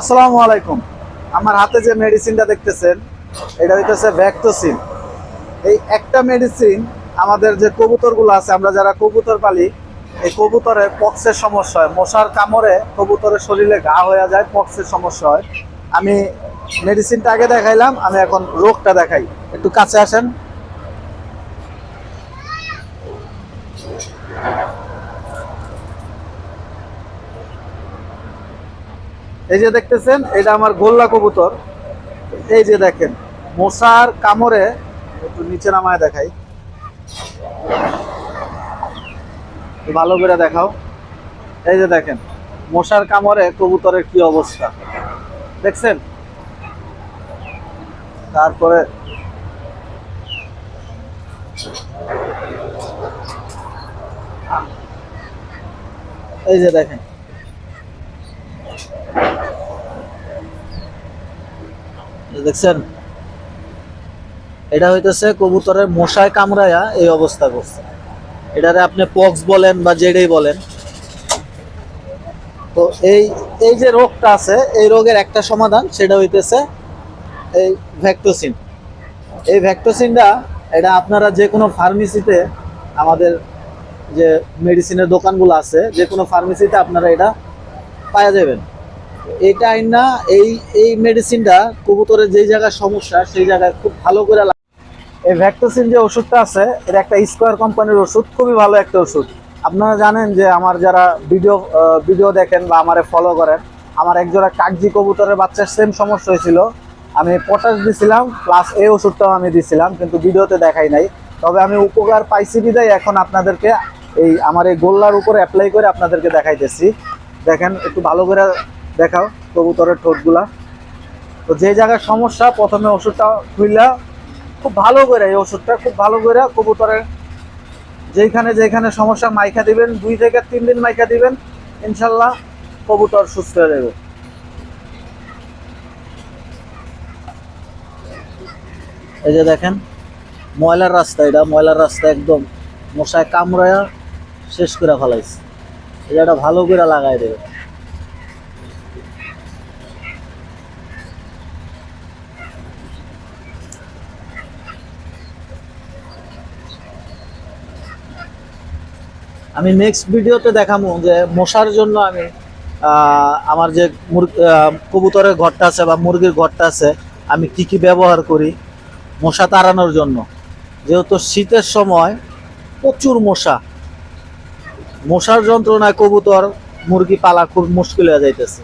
আসসালামু আলাইকুম। আমার হাতে যে মেডিসিনটা দেখতেছেন, এটা হইতেছে ভ্যাক্টোসিন এই একটা মেডিসিন আমাদের যে কবুতরগুলো আছে, আমরা যারা কবুতর পালি, এই কবুতরের পক্সের সমস্যা হয়। মশার কামড়ে কবুতরের শরীরে ঘা হয়ে যায়, পক্সের সমস্যা হয়। আমি মেডিসিনটা আগে দেখাইলাম, আমি এখন রোগটা দেখাই। একটু কাছে আসেন। এই যে দেখতেছেন, এটা আমার গোল্লা কবুতর। এই যে দেখেন, মশার কামড়ে একটু নিচে নামায় দেখাই। ভালো করে দেখাও। এই যে দেখেন, মশার কামড়ে কবুতরের কি অবস্থা। দেখছেন? তারপরে এই যে দেখেন দেখছেন? এটা হইতেছে কবুতরের মশায় কামড়ায়া এই অবস্থা করছে। এটারে আপনি পক্স বলেন বা জেডেই বলেন। তো এই এই যে রোগটা আছে, এই রোগের একটা সমাধান সেটা হইতেছে এই ভ্যাক্টোসিন। এই ভ্যাক্টোসিনটা, এটা আপনারা যে কোনো ফার্মেসিতে আমাদের যে মেডিসিনের দোকানগুলো আছে যে কোনো ফার্মেসিতে আপনারা এটা পাওয়া যাবেন। এটা না এই এই মেডিসিনটা কবুতরের যেই জায়গায় সমস্যা, সেই জায়গায় খুব ভালো করে এই ভ্যাক্টোসিন যে ওষুধটা আছে, এটা একটা স্কোয়ার কোম্পানির ওষুধ, খুবই ভালো একটা ওষুধ। আপনারা জানেন যে আমার যারা ভিডিও ভিডিও দেখেন বা আমারে ফলো করেন, আমার একজোড়া কাকজি কবুতরের বাচ্চার সেম সমস্যা হয়েছিল। আমি পটাশ দিছিলাম প্লাস এই ওষুধটাও আমি দিছিলাম, কিন্তু ভিডিওতে দেখাই নাই। তবে আমি উপকার পাইছি বিদায় এখন আপনাদেরকে এই আমার এই গোল্লার উপর অ্যাপ্লাই করে আপনাদেরকে দেখাইতেছি। দেখেন, একটু ভালো করে দেখাও কবুতরের ঠোঁটগুলা। তো যে জায়গায় সমস্যা, প্রথমে ওষুধটা খুইলা, খুব ভালো করে এই ওষুধটা, খুব ভালো করে কবুতরের যেখানে যেখানে সমস্যা মাইখা দিবেন, দুই থেকে তিন দিন মাইখা দিবেন, ইনশাল্লাহ কবুতর সুস্থ হয়ে যাবে। এই যে দেখেন, ময়লার রাস্তা এটা, ময়লার রাস্তা একদম মশায় কামড়ায়া শেষ করে ফেলাইছে। এটা ভালো করে লাগাই দেবে। আমি নেক্সট ভিডিওতে দেখাবো যে মশার জন্য আমি আমার যে কবুতরের ঘরটা আছে বা মুরগির ঘরটা আছে, আমি কি কি ব্যবহার করি মশা তাড়ানোর জন্য। যেহেতু শীতের সময় প্রচুর মশা। মশার যন্ত্রণায় কবুতর, মুরগি পালা খুব মুশকিল হয়ে যাইতেছে।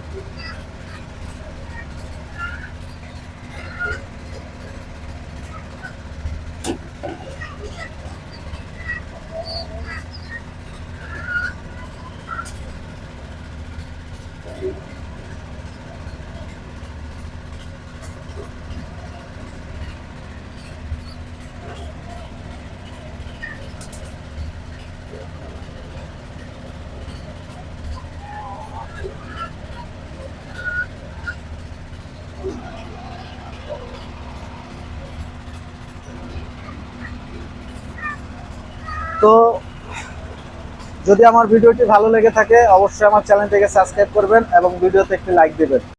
তো যদি আমার ভিডিওটি ভালো লেগে থাকে, অবশ্যই আমার চ্যানেলটিকে সাবস্ক্রাইব করবেন এবং ভিডিওতে একটি লাইক দেবেন।